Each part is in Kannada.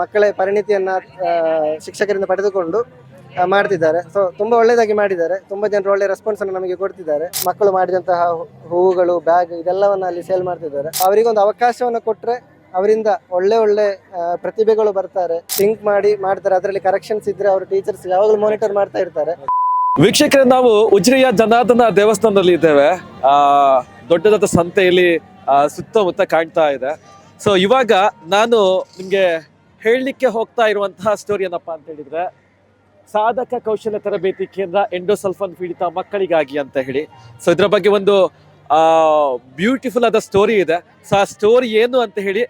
ಮಕ್ಕಳ ಪರಿಣಿತಿಯನ್ನು ಶಿಕ್ಷಕರಿಂದ ಪಡೆದುಕೊಂಡು ಮಾಡ್ತಿದ್ದಾರೆ. ಸೊ ತುಂಬ ಒಳ್ಳೆಯದಾಗಿ ಮಾಡಿದ್ದಾರೆ. ತುಂಬ ಜನರು ಒಳ್ಳೆ ರೆಸ್ಪಾನ್ಸ್ ಅನ್ನು ನಮಗೆ ಕೊಡ್ತಿದ್ದಾರೆ. ಮಕ್ಕಳು ಮಾಡಿದಂತಹ ಹೂವುಗಳು ಬ್ಯಾಗ್ ಇದೆಲ್ಲವನ್ನು ಅಲ್ಲಿ ಸೇಲ್ ಮಾಡ್ತಿದ್ದಾರೆ. ಅವರಿಗೊಂದು ಅವಕಾಶವನ್ನು ಕೊಟ್ಟರೆ ಅವರಿಂದ ಒಳ್ಳೆ ಒಳ್ಳೆ ಪ್ರತಿಭೆಗಳು ಬರ್ತಾರೆ. ಥಿಂಕ್ ಮಾಡಿ, ಮಾಡ್ತಾರೆ. ಅದರಲ್ಲಿ ಕರೆಕ್ಷನ್ಸ್ ಇದ್ರೆ ಅವರು ಟೀಚರ್ಸ್ ಯಾವಾಗಲೂ ಮಾನಿಟರ್ ಮಾಡ್ತಾ ಇರ್ತಾರೆ. ವೀಕ್ಷಕರೇ, ನಾವು ಉಜ್ರಿಯ ಜನಾರ್ದನ ದೇವಸ್ಥಾನದಲ್ಲಿ ಇದ್ದೇವೆ. ದೊಡ್ಡದಾದ ಸಂತೆಯಲ್ಲಿ ಸುತ್ತಮುತ್ತ ಕಾಣ್ತಾ ಇದೆ. ಸೊ ಇವಾಗ ನಾನು ನಿಮ್ಗೆ ಹೇಳಲಿಕ್ಕೆ ಹೋಗ್ತಾ ಇರುವಂತಹ ಸ್ಟೋರಿ ಏನಪ್ಪ ಅಂತ ಹೇಳಿದ್ರೆ, ಸಾಧಕ ಕೌಶಲ್ಯ ತರಬೇತಿ ಕೇಂದ್ರ ಎಂಡೋಸಲ್ಫನ್ ಪೀಡಿತ ಮಕ್ಕಳಿಗಾಗಿ ಅಂತ ಹೇಳಿ. ಸೊ ಇದ್ರ ಬಗ್ಗೆ ಒಂದು ಬ್ಯೂಟಿಫುಲ್ ಆದ ಸ್ಟೋರಿ ಇದೆ. ಸೊ ಆ ಸ್ಟೋರಿ ಏನು ಅಂತ ಹೇಳಿ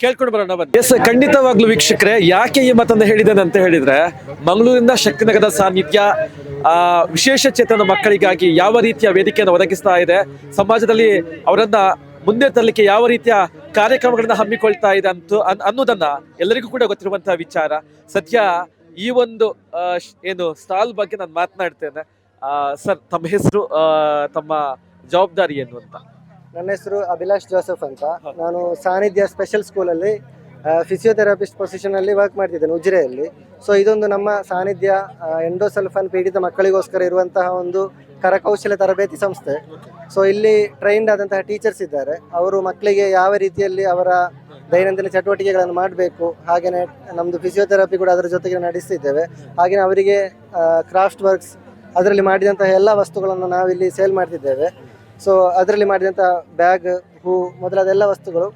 ಕೇಳ್ಕೊಂಡು ಬರೋಣ ಬನ್ನಿ. ಎಸ್ ಖಂಡಿತವಾಗ್ಲೂ ವೀಕ್ಷಕರೆ, ಯಾಕೆ ಈ ಮಾತನ್ನ ಹೇಳಿದ್ದೇನೆ ಅಂತ ಹೇಳಿದ್ರೆ ಮಂಗಳೂರಿನ ಶಕ್ತಿನಗರದ ಸಾನ್ನಿಧ್ಯ, ಆ, ವಿಶೇಷ ಚೇತನ ಮಕ್ಕಳಿಗಾಗಿ ಯಾವ ರೀತಿಯ ವೇದಿಕೆಯನ್ನು ಒದಗಿಸ್ತಾ ಇದೆ, ಸಮಾಜದಲ್ಲಿ ಅವರನ್ನ ಮುಂದೆ ತರಲಿಕ್ಕೆ ಯಾವ ರೀತಿಯ ಕಾರ್ಯಕ್ರಮಗಳನ್ನ ಹಮ್ಮಿಕೊಳ್ತಾ ಇದೆ ಅಂತ ಅನ್- ಅನ್ನೋದನ್ನ ಎಲ್ಲರಿಗೂ ಕೂಡ ಗೊತ್ತಿರುವಂತಹ ವಿಚಾರ. ಸದ್ಯ ಈ ಒಂದು ಏನು ಸ್ಟಾಲ್ ಬಗ್ಗೆ ನಾನು ಮಾತನಾಡ್ತೇನೆ. ಸರ್ ತಮ್ಮ ಹೆಸರು ತಮ್ಮ ಜವಾಬ್ದಾರಿ ಏನು ಅಂತ? ನನ್ನ ಹೆಸರು ಅಭಿಲಾಷ್ ಜೋಸೆಫ್ ಅಂತ. ನಾನು ಸಾನಿಧ್ಯ ಸ್ಪೆಷಲ್ ಸ್ಕೂಲಲ್ಲಿ ಫಿಸಿಯೋಥೆರಪಿಸ್ಟ್ ಪೊಸಿಷನ್ ಅಲ್ಲಿ ವರ್ಕ್ ಮಾಡ್ತಿದ್ದೇನೆ, ಉಜಿರೆಯಲ್ಲಿ. ಸೊ ಇದೊಂದು ನಮ್ಮ ಸಾನ್ನಿಧ್ಯ ಎಂಡೋಸಲ್ಫನ್ ಪೀಡಿತ ಮಕ್ಕಳಿಗೋಸ್ಕರ ಇರುವಂತಹ ಒಂದು ಕರಕೌಶಲ ತರಬೇತಿ ಸಂಸ್ಥೆ. ಸೊ ಇಲ್ಲಿ ಟ್ರೈನ್ಡ್ ಆದಂತಹ ಟೀಚರ್ಸ್ ಇದ್ದಾರೆ. ಅವರು ಮಕ್ಕಳಿಗೆ ಯಾವ ರೀತಿಯಲ್ಲಿ ಅವರ ದೈನಂದಿನ ಚಟುವಟಿಕೆಗಳನ್ನು ಮಾಡಬೇಕು ಹಾಗೆಯೇ ನಮ್ಮದು ಫಿಸಿಯೋಥೆರಪಿ ಕೂಡ ಅದರ ಜೊತೆಗೆ ನಡೆಸ್ತಿದ್ದೇವೆ. ಹಾಗೆಯೇ ಅವರಿಗೆ ಕ್ರಾಫ್ಟ್ ವರ್ಕ್ಸ್ ಅದರಲ್ಲಿ ಮಾಡಿದಂತಹ ಎಲ್ಲ ವಸ್ತುಗಳನ್ನು ನಾವಿಲ್ಲಿ ಸೇಲ್ ಮಾಡ್ತಿದ್ದೇವೆ. ಸೊ ಅದರಲ್ಲಿ ಮಾಡಿದಂಥ ಬ್ಯಾಗ್ ಹೂ, ಮೊದಲಾದ ಎಲ್ಲ ವಸ್ತುಗಳು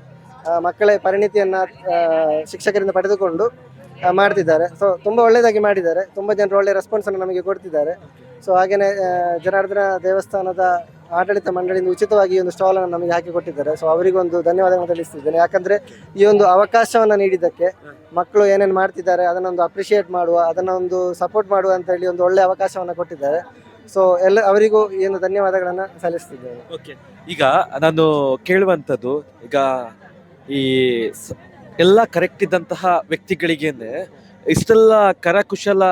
ಮಕ್ಕಳ ಪರಿಣಿತಿಯನ್ನು ಶಿಕ್ಷಕರಿಂದ ಪಡೆದುಕೊಂಡು ಮಾಡ್ತಿದ್ದಾರೆ. ಸೊ ತುಂಬ ಒಳ್ಳೆಯದಾಗಿ ಮಾಡಿದ್ದಾರೆ. ತುಂಬ ಜನರು ಒಳ್ಳೆಯ ರೆಸ್ಪಾನ್ಸನ್ನು ನಮಗೆ ಕೊಡ್ತಿದ್ದಾರೆ. ಸೊ ಹಾಗೆಯೇ ಜನಾರ್ದನ ದೇವಸ್ಥಾನದ ಆಡಳಿತ ಮಂಡಳಿಯಿಂದ ಉಚಿತವಾಗಿ ಒಂದು ಸ್ಟಾಲನ್ನು ನಮಗೆ ಹಾಕಿ ಕೊಟ್ಟಿದ್ದಾರೆ. ಸೊ ಅವರಿಗೊಂದು ಧನ್ಯವಾದಗಳನ್ನು ತಿಳಿಸ್ತಿದ್ದೇನೆ. ಯಾಕಂದರೆ, ಈ ಒಂದು ಅವಕಾಶವನ್ನು ನೀಡಿದ್ದಕ್ಕೆ ಮಕ್ಕಳು ಏನೇನು ಮಾಡ್ತಿದ್ದಾರೆ, ಅದನ್ನೊಂದು ಅಪ್ರಿಷಿಯೇಟ್ ಮಾಡುವ ಅದನ್ನ ಒಂದು ಸಪೋರ್ಟ್ ಮಾಡುವ ಅಂತ ಹೇಳಿ ಒಂದು ಒಳ್ಳೆಯ ಅವಕಾಶವನ್ನು ಕೊಟ್ಟಿದ್ದಾರೆ. ಸೊ ಎಲ್ಲ, ಅವರಿಗೂ ಒಂದು ಧನ್ಯವಾದಗಳನ್ನ ಸಲ್ಲಿಸ್ತಿದ್ದೇನೆ. ಓಕೆ ಈಗ ನಾನು ಕೇಳುವಂಥದ್ದು, ಈಗ ಈ ಎಲ್ಲ ಕರೆಕ್ಟ್ ಇದ್ದಂತಹ ವ್ಯಕ್ತಿಗಳಿಗೇನೆ ಇಷ್ಟೆಲ್ಲ ಕರಕುಶಲ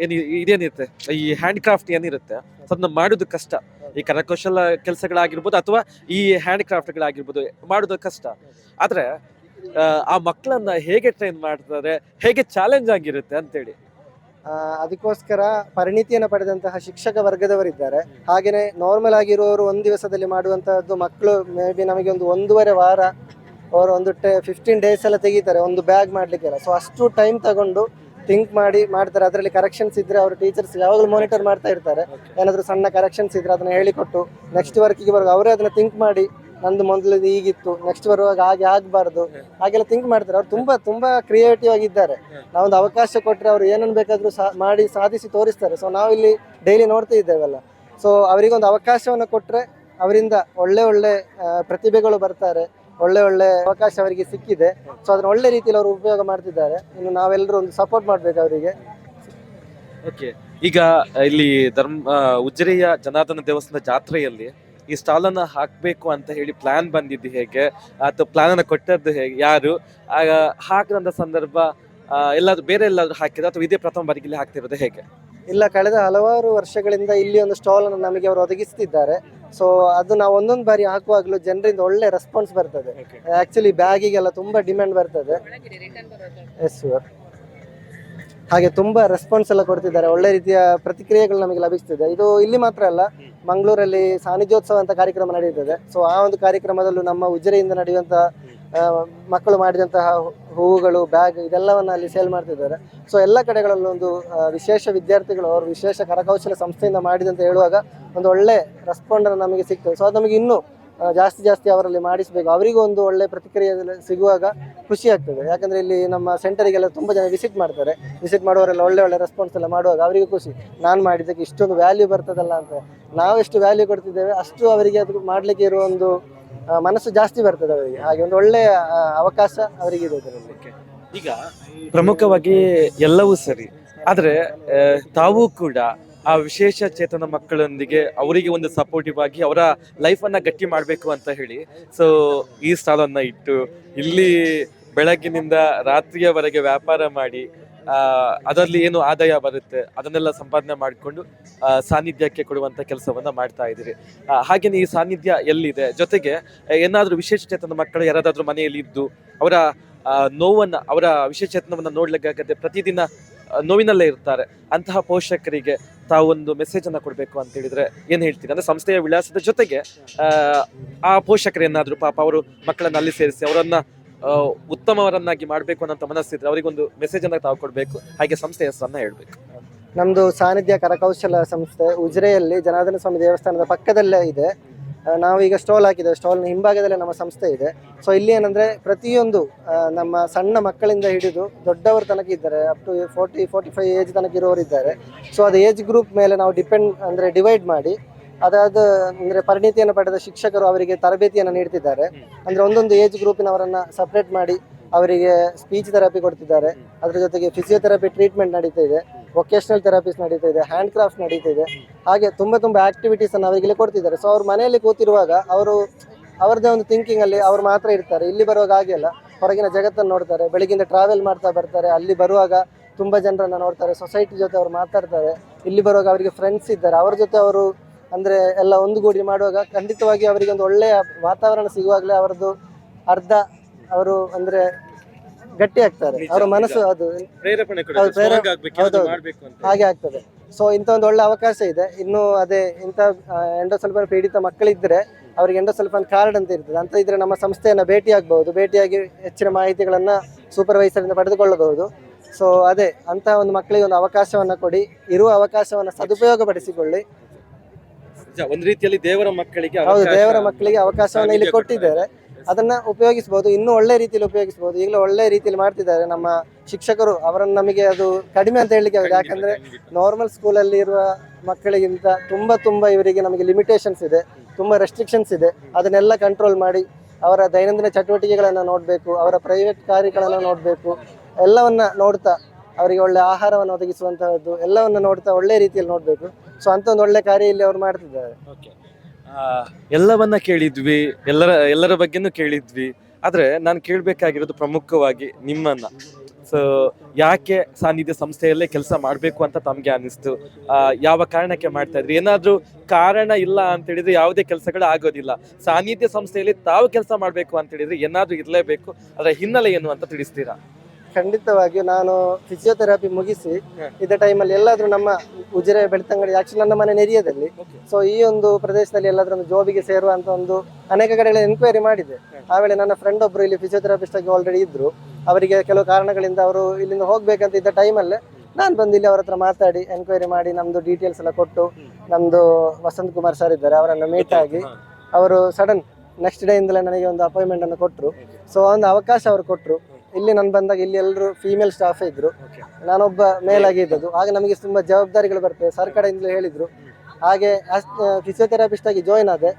ಏನಿ ಇದೇನಿರುತ್ತೆ? ಈ ಹ್ಯಾಂಡ್ ಕ್ರಾಫ್ಟ್ ಏನಿರುತ್ತೆ? ಅದನ್ನ ಮಾಡೋದು ಕಷ್ಟ. ಈ ಕರಕುಶಲ ಕೆಲಸಗಳಾಗಿರ್ಬೋದು ಅಥವಾ ಈ ಹ್ಯಾಂಡ್ ಕ್ರಾಫ್ಟ್ಗಳಾಗಿರ್ಬೋದು ಮಾಡೋದು ಕಷ್ಟ. ಆದರೆ ಆ, ಮಕ್ಕಳನ್ನ ಹೇಗೆ ಟ್ರೈನ್ ಮಾಡ್ತಾರೆ? ಹೇಗೆ ಚಾಲೆಂಜ್ ಆಗಿರುತ್ತೆ ಅಂತೇಳಿ. ಅದಕ್ಕೋಸ್ಕರ ಪರಿಣಿತಿಯನ್ನು ಪಡೆದಂತಹ ಶಿಕ್ಷಕ ವರ್ಗದವರಿದ್ದಾರೆ ಹಾಗೆಯೇ ನಾರ್ಮಲ್ ಆಗಿರುವವರು ಒಂದು ದಿವಸದಲ್ಲಿ ಮಾಡುವಂತಹದ್ದು ಮಕ್ಕಳು ಮೇ ಬಿ ನಮಗೆ ಒಂದು ಒಂದೂವರೆ ವಾರ ಅವರು ಒಂದು ಟೇ ಫಿಫ್ಟೀನ್ ಡೇಸ್ ಎಲ್ಲ ತೆಗಿತಾರೆ ಒಂದು ಬ್ಯಾಗ್ ಮಾಡಲಿಕ್ಕೆಲ್ಲ. ಸೊ ಅಷ್ಟು ಟೈಮ್ ತಗೊಂಡು ಥಿಂಕ್ ಮಾಡಿ ಮಾಡ್ತಾರೆ. ಅದರಲ್ಲಿ ಕರೆಕ್ಷನ್ಸ್ ಇದ್ದರೆ ಅವರು ಟೀಚರ್ಸ್ ಯಾವಾಗಲೂ ಮಾನಿಟರ್ ಮಾಡ್ತಾ ಇರ್ತಾರೆ. ಏನಾದರೂ ಸಣ್ಣ ಕರೆಕ್ಷನ್ಸ್ ಇದ್ದರೆ ಅದನ್ನ ಹೇಳಿಕೊಟ್ಟು ನೆಕ್ಸ್ಟ್ ವರ್ಕಿಗೆ ಬರುವಾಗ ಅವರೇ ಅದನ್ನ ಥಿಂಕ್ ಮಾಡಿ ನಂದು ಮೊದಲು ಈಗಿತ್ತು ನೆಕ್ಸ್ಟ್ ಬರುವಾಗ ಹಾಗೆ ಆಗಬಾರ್ದು ಹಾಗೆಲ್ಲ ಥಿಂಕ್ ಮಾಡ್ತಾರೆ. ಅವ್ರು ತುಂಬ ತುಂಬ ಕ್ರಿಯೇಟಿವ್ ಆಗಿದ್ದಾರೆ. ನಾವೊಂದು ಅವಕಾಶ ಕೊಟ್ಟರೆ ಅವರು ಏನನ್ನು ಬೇಕಾದರೂ ಸಾ ಮಾಡಿ ಸಾಧಿಸಿ ತೋರಿಸ್ತಾರೆ. ಸೊ ನಾವಿಲ್ಲಿ ಡೈಲಿ ನೋಡ್ತಾ ಇದ್ದೇವಲ್ಲ. ಸೊ ಅವರಿಗೊಂದು ಅವಕಾಶವನ್ನು ಕೊಟ್ಟರೆ ಅವರಿಂದ ಒಳ್ಳೆ ಒಳ್ಳೆ ಪ್ರತಿಭೆಗಳು ಬರ್ತಾರೆ. ಒಳ್ಳೆ ಒಳ್ಳೆ ಅವಕಾಶ ಅವರಿಗೆ ಸಿಕ್ಕಿದೆ. ಸೊ ಅದನ್ನ ಒಳ್ಳೆ ರೀತಿಯಲ್ಲಿ ಅವರು ಉಪಯೋಗ ಮಾಡ್ತಿದ್ದಾರೆ. ಇನ್ನು ನಾವೆಲ್ಲರೂ ಒಂದು ಸಪೋರ್ಟ್ ಮಾಡ್ಬೇಕು ಅವರಿಗೆ. ಓಕೆ ಈಗ ಇಲ್ಲಿ ಧರ್ಮ ಉಜಿರೆಯ ಜನಾರ್ದನ ದೇವಸ್ಥಾನ ಜಾತ್ರೆಯಲ್ಲಿ ಈ ಸ್ಟಾಲ್ ಅನ್ನ ಹಾಕ್ಬೇಕು ಅಂತ ಹೇಳಿ ಪ್ಲಾನ್ ಬಂದಿದ್ದು ಹೇಗೆ? ಅಥವಾ ಪ್ಲಾನ್ ಅನ್ನ ಕೊಟ್ಟದ್ದು ಹೇಗೆ? ಯಾರು? ಆಗ ಹಾಕಿದಂತ ಸಂದರ್ಭ ಎಲ್ಲಾದ್ರೂ ಬೇರೆ ಎಲ್ಲಾದ್ರೂ ಹಾಕಿದ ಅಥವಾ ಇದೇ ಪ್ರಥಮ ಬಾರಿಗೆ ಇಲ್ಲಿ ಹಾಕ್ತಿರೋದು ಹೇಗೆ? ಇಲ್ಲ ಕಳೆದ ಹಲವಾರು ವರ್ಷಗಳಿಂದ ಇಲ್ಲಿ ಒಂದು ಸ್ಟಾಲ್ ಅನ್ನು ನಮಗೆ ಅವರು ಒದಗಿಸ್ತಿದ್ದಾರೆ. ಸೊ ಅದು ನಾವು ಒಂದೊಂದು ಬಾರಿ ಹಾಕುವಾಗಲೂ ಜನರಿಂದ ಒಳ್ಳೆ ರೆಸ್ಪಾನ್ಸ್ ಬರ್ತದೆ. ಆ್ಯಕ್ಚುಲಿ ಬ್ಯಾಗಿಗೆಲ್ಲ ತುಂಬಾ ಡಿಮ್ಯಾಂಡ್ ಬರ್ತದೆ. ಎಸ್ ಹಾಗೆ ತುಂಬಾ ರೆಸ್ಪಾನ್ಸ್ ಎಲ್ಲ ಕೊಡ್ತಿದ್ದಾರೆ. ಒಳ್ಳೆ ರೀತಿಯ ಪ್ರತಿಕ್ರಿಯೆಗಳು ನಮಗೆ ಲಭಿಸ್ತಿದೆ. ಇದು ಇಲ್ಲಿ ಮಾತ್ರ ಅಲ್ಲ, ಮಂಗಳೂರಲ್ಲಿ ಸಾನಿಧ್ಯೋತ್ಸವ ಅಂತ ಕಾರ್ಯಕ್ರಮ ನಡೆಯುತ್ತದೆ ಸೊ ಆ ಒಂದು ಕಾರ್ಯಕ್ರಮದಲ್ಲೂ ನಮ್ಮ ಉಜಿರೆಯಿಂದ ನಡೆಯುವಂತಹ ಮಕ್ಕಳು ಮಾಡಿದಂತಹ ಹೂವುಗಳು ಬ್ಯಾಗ್ ಇದೆಲ್ಲವನ್ನ ಅಲ್ಲಿ ಸೇಲ್ ಮಾಡ್ತಿದ್ದಾರೆ. ಸೊ ಎಲ್ಲ ಕಡೆಗಳಲ್ಲೂ ಒಂದು ವಿಶೇಷ ವಿದ್ಯಾರ್ಥಿಗಳು ಅವರು ವಿಶೇಷ ಕರಕೌಶಲ ಸಂಸ್ಥೆಯಿಂದ ಮಾಡಿದಂತ ಹೇಳುವಾಗ ಒಂದು ಒಳ್ಳೆ ರೆಸ್ಪಾಂಡ್ ನಮಗೆ ಸಿಗ್ತದೆ. ಸೊ ಅದು ನಮಗೆ ಇನ್ನೂ ಜಾಸ್ತಿ ಜಾಸ್ತಿ ಅವರಲ್ಲಿ ಮಾಡಿಸಬೇಕು. ಅವರಿಗೂ ಒಂದು ಒಳ್ಳೆ ಪ್ರತಿಕ್ರಿಯೆ ಸಿಗುವಾಗ ಖುಷಿ ಆಗ್ತದೆ. ಯಾಕಂದ್ರೆ ಇಲ್ಲಿ ನಮ್ಮ ಸೆಂಟರಿಗೆಲ್ಲ ತುಂಬಾ ಜನ ವಿಸಿಟ್ ಮಾಡ್ತಾರೆ. ವಿಸಿಟ್ ಮಾಡುವವರೆಲ್ಲ ಒಳ್ಳೆ ಒಳ್ಳೆ ರೆಸ್ಪಾನ್ಸ್ ಎಲ್ಲ ಮಾಡುವಾಗ ಅವರಿಗೂ ಖುಷಿ. ನಾನು ಮಾಡಿದ್ದಕ್ಕೆ ಇಷ್ಟೊಂದು ವ್ಯಾಲ್ಯೂ ಬರ್ತದಲ್ಲ ಅಂತ. ನಾವು ಎಷ್ಟು ವ್ಯಾಲ್ಯೂ ಕೊಡ್ತಿದ್ದೇವೆ ಅಷ್ಟು ಅವರಿಗೆ ಅದು ಮಾಡಲಿಕ್ಕೆ ಇರುವ ಒಂದು ಮನಸ್ಸು ಜಾಸ್ತಿ ಬರ್ತದೆ ಅವರಿಗೆ. ಹಾಗೆ ಒಂದು ಒಳ್ಳೆಯ ಅವಕಾಶ ಅವರಿಗೆ ಇದೆ ಇದರಲ್ಲಿ. ಈಗ ಪ್ರಮುಖವಾಗಿ ಎಲ್ಲವೂ ಸರಿ. ಆದರೆ ತಾವು ಕೂಡ ಆ ವಿಶೇಷ ಚೇತನ ಮಕ್ಕಳೊಂದಿಗೆ ಅವರಿಗೆ ಒಂದು ಸಪೋರ್ಟಿವ್ ಆಗಿ ಅವರ ಲೈಫ್ ಅನ್ನ ಗಟ್ಟಿ ಮಾಡಬೇಕು ಅಂತ ಹೇಳಿ. ಸೊ ಈ ಸ್ಟಾಲನ್ನು ಇಟ್ಟು ಇಲ್ಲಿ ಬೆಳಗ್ಗಿನಿಂದ ರಾತ್ರಿಯವರೆಗೆ ವ್ಯಾಪಾರ ಮಾಡಿ ಅದರಲ್ಲಿ ಏನು ಆದಾಯ ಬರುತ್ತೆ ಅದನ್ನೆಲ್ಲ ಸಂಪಾದನೆ ಮಾಡಿಕೊಂಡು ಸಾನ್ನಿಧ್ಯಕ್ಕೆ ಕೊಡುವಂತ ಕೆಲಸವನ್ನ ಮಾಡ್ತಾ ಇದ್ದೀರಿ. ಹಾಗೆಯೇ ಈ ಸಾನ್ನಿಧ್ಯ ಎಲ್ಲಿದೆ? ಜೊತೆಗೆ, ಏನಾದ್ರೂ ವಿಶೇಷ ಚೇತನ ಮಕ್ಕಳು ಯಾರಾದ್ರೂ ಮನೆಯಲ್ಲಿ ಇದ್ದು ಅವರ ನೋವನ್ನು, ಅವರ ವಿಶೇಷಚೇತನವನ್ನ ನೋಡ್ಲಿಕ್ಕಾಗದೆ ಪ್ರತಿದಿನ ನೋವಿನಲ್ಲೇ ಇರ್ತಾರೆ. ಅಂತಹ ಪೋಷಕರಿಗೆ ತಾವೊಂದು ಮೆಸೇಜ್ ಅನ್ನ ಕೊಡಬೇಕು ಅಂತ ಹೇಳಿದ್ರೆ ಏನ್ ಹೇಳ್ತೀರಿ? ಅಂದ್ರೆ ಸಂಸ್ಥೆಯ ವಿಳಾಸದ ಜೊತೆಗೆ ಆ, ಆ ಪೋಷಕರು ಏನಾದ್ರು ಪಾಪ ಅವರು ಮಕ್ಕಳನ್ನ ಅಲ್ಲಿ ಸೇರಿಸಿ ಅವರನ್ನ ಉತ್ತಮವರನ್ನಾಗಿ ಮಾಡಬೇಕು ಅನ್ನೋ ಮನಸ್ಸಿದ್ರೆ ಅವರಿಗೊಂದು ಮೆಸೇಜ್ ಅನ್ನ ತಾವು ಕೊಡಬೇಕು. ಹಾಗೆ ಸಂಸ್ಥೆ ಹೆಸರನ್ನ ಹೇಳ್ಬೇಕು. ನಮ್ದು ಸಾನ್ನಿಧ್ಯ ಕರಕೌಶಲ ಸಂಸ್ಥೆ ಉಜಿರೆಯಲ್ಲಿ ಜನಾರ್ದನ ಸ್ವಾಮಿ ದೇವಸ್ಥಾನದ ಪಕ್ಕದಲ್ಲೇ ಇದೆ. ನಾವೀಗ ಸ್ಟಾಲ್ ಹಾಕಿದ್ದೇವೆ. ಸ್ಟಾಲ್ನ ಹಿಂಭಾಗದಲ್ಲೇ ನಮ್ಮ ಸಂಸ್ಥೆ ಇದೆ. ಸೊ ಇಲ್ಲಿ ಏನಂದರೆ ಪ್ರತಿಯೊಂದು ನಮ್ಮ ಸಣ್ಣ ಮಕ್ಕಳಿಂದ ಹಿಡಿದು ದೊಡ್ಡವರ ತನಕ ಇದ್ದಾರೆ. Up to forty forty five age ತನಕ ಇರೋರು ಇದ್ದಾರೆ. ಸೊ ಅದು ಏಜ್ ಗ್ರೂಪ್ ಮೇಲೆ ನಾವು ಡಿಪೆಂಡ್ ಅಂದರೆ ಡಿವೈಡ್ ಮಾಡಿ, ಅದಾದ, ಅಂದರೆ ಪರಿಣಿತಿಯನ್ನು ಪಡೆದ ಶಿಕ್ಷಕರು ಅವರಿಗೆ ತರಬೇತಿಯನ್ನು ನೀಡ್ತಿದ್ದಾರೆ. ಅಂದರೆ ಒಂದೊಂದು ಏಜ್ ಗ್ರೂಪಿನವರನ್ನು ಸಪ್ರೇಟ್ ಮಾಡಿ ಅವರಿಗೆ ಸ್ಪೀಚ್ ಥೆರಪಿ ಕೊಡ್ತಿದ್ದಾರೆ. ಅದರ ಜೊತೆಗೆ ಫಿಸಿಯೋಥೆರಪಿ ಟ್ರೀಟ್ಮೆಂಟ್ ನಡೀತಾ ಇದೆ. ವೊಕೇಶನಲ್ ಥೆರಪಿಸ್ ನಡೀತಾ ಇದೆ ಹ್ಯಾಂಡ್ ಕ್ರಾಫ್ಟ್ ನಡೀತಾ ಇದೆ. ಹಾಗೆ ತುಂಬ ತುಂಬ ಆಕ್ಟಿವಿಟೀಸ್ ಅನ್ನು ಅವರಿಗೆ ಕೊಡ್ತಿದ್ದಾರೆ. ಸೊ ಅವ್ರು ಮನೆಯಲ್ಲಿ ಕೂತಿರುವಾಗ ಅವರು ಅವರದೇ ಒಂದು ಥಿಂಕಿಂಗ್ ಅಲ್ಲಿ ಅವ್ರು ಮಾತ್ರ ಇರ್ತಾರೆ. ಇಲ್ಲಿ ಬರುವಾಗ ಹಾಗೆ ಅಲ್ಲ. ಹೊರಗಿನ ಜಗತ್ತನ್ನು ನೋಡ್ತಾರೆ. ಬೆಳಗಿಂದ ಟ್ರಾವೆಲ್ ಮಾಡ್ತಾ ಬರ್ತಾರೆ. ಅಲ್ಲಿ ಬರುವಾಗ ತುಂಬ ಜನರನ್ನು ನೋಡ್ತಾರೆ. ಸೊಸೈಟಿ ಜೊತೆ ಅವ್ರು ಮಾತಾಡ್ತಾರೆ. ಇಲ್ಲಿ ಬರುವಾಗ ಅವರಿಗೆ ಫ್ರೆಂಡ್ಸ್ ಇದ್ದಾರೆ. ಅವ್ರ ಜೊತೆ ಅವರು ಅಂದರೆ ಎಲ್ಲ ಒಂದುಗೂಡಿ ಮಾಡುವಾಗ ಖಂಡಿತವಾಗಿ ಅವರಿಗೆ ಒಂದು ಒಳ್ಳೆಯ ವಾತಾವರಣ ಸಿಗುವಾಗಲೇ ಅವರದ್ದು ಅರ್ಧ ಅವರು ಅಂದ್ರೆ ಗಟ್ಟಿ ಆಗ್ತಾರೆ. ಅವರ. ಮನಸ್ಸು ಅದು ಪ್ರೇರೇಪಣೆ ಕೊಡುತ್ತೆ, ಹೌದು, ಪ್ರೇರ-. ಹಾಗೆ ಆಗ್ತದೆ. ಸೊ ಇಂಥ ಒಂದು ಒಳ್ಳೆ ಅವಕಾಶ ಇದೆ. ಇನ್ನು ಅದೇ ಇಂಥ ಸ್ವಲ್ಪ ಪೀಡಿತ ಮಕ್ಕಳಿದ್ರೆ ಅವರಿಗೆ ಎಂಡೋಸಲ್ಫನ್ ಕಾರ್ಡ್ ಅಂತ ಇರ್ತದೆ. ಅಂತ ಇದ್ರೆ ನಮ್ಮ ಸಂಸ್ಥೆಯನ್ನ ಭೇಟಿ ಆಗ್ಬಹುದು ಭೇಟಿಯಾಗಿ ಹೆಚ್ಚಿನ ಮಾಹಿತಿಗಳನ್ನ ಸೂಪರ್ವೈಸರ್ ಇಂದ ಪಡೆದುಕೊಳ್ಳಬಹುದು. ಸೊ ಅದೇ ಅಂತಹ ಒಂದು ಮಕ್ಕಳಿಗೆ ಒಂದು ಅವಕಾಶವನ್ನ ಕೊಡಿ. ಇರುವ ಅವಕಾಶವನ್ನ ಸದುಪಯೋಗ ಪಡಿಸಿಕೊಳ್ಳಿ ಒಂದ್ ರೀತಿಯಲ್ಲಿ ದೇವರ ಮಕ್ಕಳಿಗೆ ಹೌದು ಅವಕಾಶ- ದೇವರ ಮಕ್ಕಳಿಗೆ ಅವಕಾಶವನ್ನ ಇಲ್ಲಿ ಕೊಟ್ಟಿದ್ದಾರೆ. ಅದನ್ನ ಉಪಯೋಗಿಸಬಹುದು ಇನ್ನೂ ಒಳ್ಳೆ ರೀತಿಯಲ್ಲಿ ಉಪಯೋಗಿಸಬಹುದು ಈಗಲೂ ಒಳ್ಳೆ ರೀತಿಯಲ್ಲಿ ಮಾಡ್ತಿದ್ದಾರೆ ನಮ್ಮ ಶಿಕ್ಷಕರು. ಅವರನ್ನು ನಮಗೆ ಅದು ಕಡಿಮೆ ಅಂತ ಹೇಳಲಿಕ್ಕೆ ಆಗುತ್ತೆ ಯಾಕಂದ್ರೆ ನಾರ್ಮಲ್ ಸ್ಕೂಲಲ್ಲಿ ಇರುವ ಮಕ್ಕಳಿಗಿಂತ ತುಂಬಾ ತುಂಬಾ ಇವರಿಗೆ ನಮಗೆ ಲಿಮಿಟೇಷನ್ಸ್ ಇದೆ. ತುಂಬಾ ರೆಸ್ಟ್ರಿಕ್ಷನ್ಸ್ ಇದೆ. ಅದನ್ನೆಲ್ಲ ಕಂಟ್ರೋಲ್ ಮಾಡಿ ಅವರ ದೈನಂದಿನ ಚಟುವಟಿಕೆಗಳನ್ನು ನೋಡಬೇಕು ಅವರ ಪ್ರೈವೇಟ್ ಕಾರ್ಯಗಳನ್ನು ನೋಡಬೇಕು. ಎಲ್ಲವನ್ನ ನೋಡ್ತಾ ಅವರಿಗೆ ಒಳ್ಳೆ ಆಹಾರವನ್ನು ಒದಗಿಸುವಂತಹದ್ದು ಎಲ್ಲವನ್ನ ನೋಡ್ತಾ ಒಳ್ಳೆ ರೀತಿಯಲ್ಲಿ ನೋಡಬೇಕು. ಸೊ ಅಂತ ಒಂದು ಒಳ್ಳೆ ಕಾರ್ಯ ಇಲ್ಲಿ ಅವರು ಮಾಡ್ತಿದ್ದಾರೆ. ಎಲ್ಲವನ್ನ ಕೇಳಿದ್ವಿ ಎಲ್ಲರ ಎಲ್ಲರ ಬಗ್ಗೆನೂ ಕೇಳಿದ್ವಿ. ಆದ್ರೆ ನಾನು ಕೇಳಬೇಕಾಗಿರೋದು ಪ್ರಮುಖವಾಗಿ ನಿಮ್ಮನ್ನ. ಸೊ ಯಾಕೆ ಸಾನ್ನಿಧ್ಯ ಸಂಸ್ಥೆಯಲ್ಲೇ ಕೆಲಸ ಮಾಡಬೇಕು ಅಂತ ತಮ್ಗೆ ಅನಿಸ್ತು? ಆ, ಯಾವ ಕಾರಣಕ್ಕೆ ಮಾಡ್ತಾ ಇದ್ರಿ? ಏನಾದ್ರೂ ಕಾರಣ ಇಲ್ಲ ಅಂತ ಹೇಳಿದ್ರೆ ಯಾವುದೇ ಕೆಲಸಗಳು ಆಗೋದಿಲ್ಲ. ಸಾನ್ನಿಧ್ಯ ಸಂಸ್ಥೆಯಲ್ಲಿ ತಾವು ಕೆಲಸ ಮಾಡಬೇಕು ಅಂತ ಹೇಳಿದ್ರೆ ಏನಾದ್ರೂ ಇರಲೇಬೇಕು. ಅದರ ಹಿನ್ನೆಲೆ ಏನು ಅಂತ ತಿಳಿಸ್ತೀರಾ? ಖಂಡಿತವಾಗಿಯೂ ನಾನು ಫಿಸಿಯೋಥೆರಪಿ ಮುಗಿಸಿ ಹ. ಇದ್ದ ಟೈಮಲ್ಲಿ ಎಲ್ಲಾದ್ರೂ ನಮ್ಮ ಉಜಿರೆ ಬೆಳ್ತಂಗಡಿ ಆಕ್ಚುಲಿ ನನ್ನ ಮನೆ ನೆರಿಯದಲ್ಲಿ. ಸೊ ಈ ಒಂದು ಪ್ರದೇಶದಲ್ಲಿ ಎಲ್ಲಾದ್ರೂ ಒಂದು ಜಾಬಿಗೆ ಸೇರುವಂತ ಒಂದು ಅನೇಕ ಕಡೆಗಳಲ್ಲಿ ಎನ್ಕ್ವೈರಿ ಮಾಡಿದೆ. ಆ ವೇಳೆ ನನ್ನ ಫ್ರೆಂಡ್ ಒಬ್ರು ಇಲ್ಲಿ ಫಿಸಿಯೋಥೆರಪಿಸ್ಟ್ ಆಗಿ ಆಲ್ರೆಡಿ ಇದ್ರು. ಅವರಿಗೆ ಕೆಲವು ಕಾರಣಗಳಿಂದ ಅವರು ಇಲ್ಲಿಂದ ಹೋಗ್ಬೇಕಂತ ಇದ್ದ ಟೈಮಲ್ಲೇ ನಾನು ಬಂದು ಇಲ್ಲಿ ಅವ್ರ ಹತ್ರ ಮಾತಾಡಿ ಎನ್ಕ್ವೈರಿ ಮಾಡಿ ನಮ್ದು ಡೀಟೇಲ್ಸ್ ಎಲ್ಲ ಕೊಟ್ಟು ನಮ್ದು ವಸಂತ್ ಕುಮಾರ್ ಸರ್ ಇದ್ದಾರೆ ಅವರನ್ನು ಮೀಟ್ ಆಗಿ ಅವರು ಸಡನ್ ನೆಕ್ಸ್ಟ್ ಡೇ ಇಂದಲೇ ನನಗೆ ಒಂದು ಅಪಾಯಿಂಟ್ಮೆಂಟ್ ಅನ್ನು ಕೊಟ್ಟರು ಸೊ ಒಂದು ಅವಕಾಶ ಅವರು ಕೊಟ್ಟರು ಇಲ್ಲಿ ನಾನು ಬಂದಾಗ ಇಲ್ಲಿ ಎಲ್ಲರೂ ಫೀಮೇಲ್ ಸ್ಟಾಫ್ ಇದ್ರು. ನಾನೊಬ್ಬ ಮೇಲ್ ಇದ್ದದ್ದು ಆಗ ನಮಗೆ ತುಂಬಾ ಜವಾಬ್ದಾರಿಗಳು ಬರ್ತವೆ ಸರ್ ಕಡೆಯಿಂದಲೂ ಹೇಳಿದ್ರು. ಹಾಗೆ ಫಿಸಿಯೋಥೆರಪಿಸ್ಟ್ ಆಗಿ ಜಾಯ್ನ್ ಆದೆ.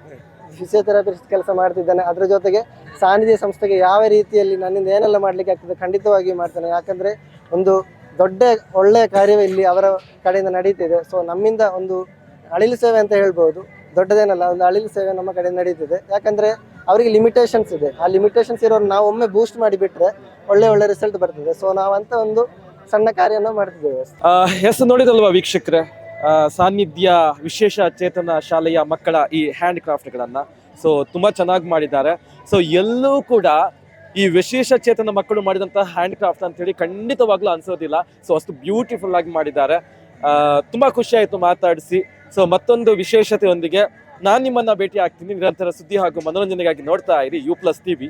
ಫಿಸಿಯೋಥೆರಪಿಸ್ಟ್ ಕೆಲಸ ಮಾಡ್ತಿದ್ದಾನೆ. ಅದ್ರ ಜೊತೆಗೆ ಸಾನಿಧ್ಯ ಸಂಸ್ಥೆಗೆ ಯಾವ ರೀತಿಯಲ್ಲಿ ನನ್ನಿಂದ ಏನೆಲ್ಲ ಮಾಡ್ಲಿಕ್ಕೆ ಆಗ್ತದೆ ಖಂಡಿತವಾಗಿ ಮಾಡ್ತಾನೆ. ಯಾಕಂದ್ರೆ ಒಂದು ದೊಡ್ಡ ಒಳ್ಳೆಯ ಕಾರ್ಯವೇ ಇಲ್ಲಿ ಅವರ ಕಡೆಯಿಂದ ನಡೀತಿದೆ. ಸೊ ನಮ್ಮಿಂದ ಒಂದು ಅಳಿಲು ಸೇವೆ ಅಂತ ಹೇಳ್ಬೋದು. ದೊಡ್ಡದೇನಲ್ಲ ಒಂದು ಅಳಿಲು ಸೇವೆ ನಮ್ಮ ಕಡೆಯಿಂದ ನಡೀತಿದೆ. ಯಾಕಂದ್ರೆ ಅವರಿಗೆ ಲಿಮಿಟೇಷನ್ಸ್ ಇದೆ. ಆ ಲಿಮಿಟೇಷನ್ಸ್ ಇರೋರು ನಾವು ಒಮ್ಮೆ ಬೂಸ್ಟ್ ಮಾಡಿ ಬಿಟ್ರೆ ಒಳ್ಳೆ ಒಳ್ಳೆ ರಿಸಲ್ಟ್ ಬರ್ತದೆ. ಸೊ ನಾವಂತ ಒಂದು ಸಣ್ಣ ಕಾರ್ಯನ ಮಾಡ್ತಿದ್ದೇವೆ. ಹೆಸರು ನೋಡಿದಲ್ವಾ ವೀಕ್ಷಕರೇ? ಸಾನ್ನಿಧ್ಯ ವಿಶೇಷ ಚೇತನ ಶಾಲೆಯ ಮಕ್ಕಳ ಈ ಹ್ಯಾಂಡ್ ಕ್ರಾಫ್ಟ್ಗಳನ್ನ ಸೊ ತುಂಬಾ ಚೆನ್ನಾಗಿ ಮಾಡಿದ್ದಾರೆ. ಸೊ ಎಲ್ಲೂ ಕೂಡ ಈ ವಿಶೇಷ ಚೇತನ ಮಕ್ಕಳು ಮಾಡಿದಂತಹ ಹ್ಯಾಂಡ್ ಕ್ರಾಫ್ಟ್ ಅಂತ ಹೇಳಿ ಖಂಡಿತವಾಗ್ಲೂ ಅನ್ಸೋದಿಲ್ಲ. ಸೊ ಅಷ್ಟು ಬ್ಯೂಟಿಫುಲ್ ಆಗಿ ಮಾಡಿದ್ದಾರೆ. ತುಂಬ ತುಂಬಾ ಖುಷಿ ಆಯ್ತು ಮಾತಾಡಿಸಿ. ಸೊ ಮತ್ತೊಂದು ವಿಶೇಷತೆಯೊಂದಿಗೆ ನಾನು ನಿಮ್ಮನ್ನ ಭೇಟಿ ಆಗ್ತೀನಿ. ನಿರಂತರ ಸುದ್ದಿ ಹಾಗೂ ಮನೋರಂಜನೆಗಾಗಿ ನೋಡ್ತಾ ಇರಿ ಯು ಪ್ಲಸ್ ಟಿವಿ